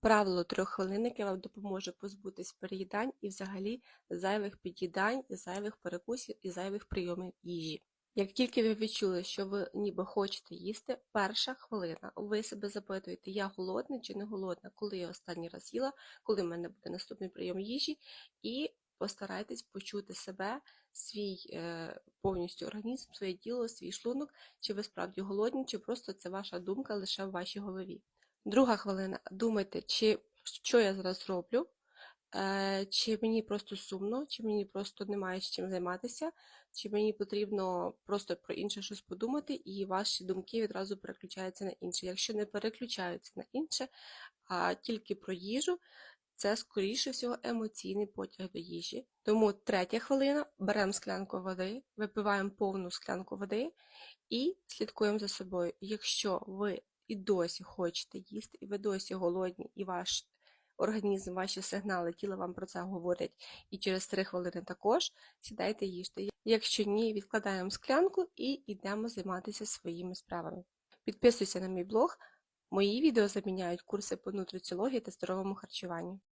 Правило трьох хвилин, яке вам допоможе позбутись переїдань і взагалі зайвих під'їдань, зайвих перекусів і зайвих прийомів їжі. Як тільки ви відчули, що ви ніби хочете їсти, перша хвилина, ви себе запитуєте, я голодна чи не голодна, коли я останній раз їла, коли в мене буде наступний прийом їжі, і постарайтесь почути себе, свій е, повністю організм, своє тіло, свій шлунок, чи ви справді голодні, чи просто це ваша думка лише в вашій голові. Друга хвилина. Думайте, чи що я зараз роблю, е, чи мені просто сумно, чи мені просто немає з чим займатися, чи мені потрібно просто про інше щось подумати, і ваші думки відразу переключаються на інше. Якщо не переключаються на інше, а тільки про їжу, це, скоріше всього, емоційний потяг до їжі. Тому третя хвилина, беремо склянку води, випиваємо повну склянку води і слідкуємо за собою. Якщо ви і досі хочете їсти, і ви досі голодні, і ваш організм, ваші сигнали, тіло вам про це говорять, і через 3 хвилини також сідайте їжте. Якщо ні, відкладаємо склянку і йдемо займатися своїми справами. Підписуйся на мій блог. Мої відео заміняють курси по нутриціології та здоровому харчуванню.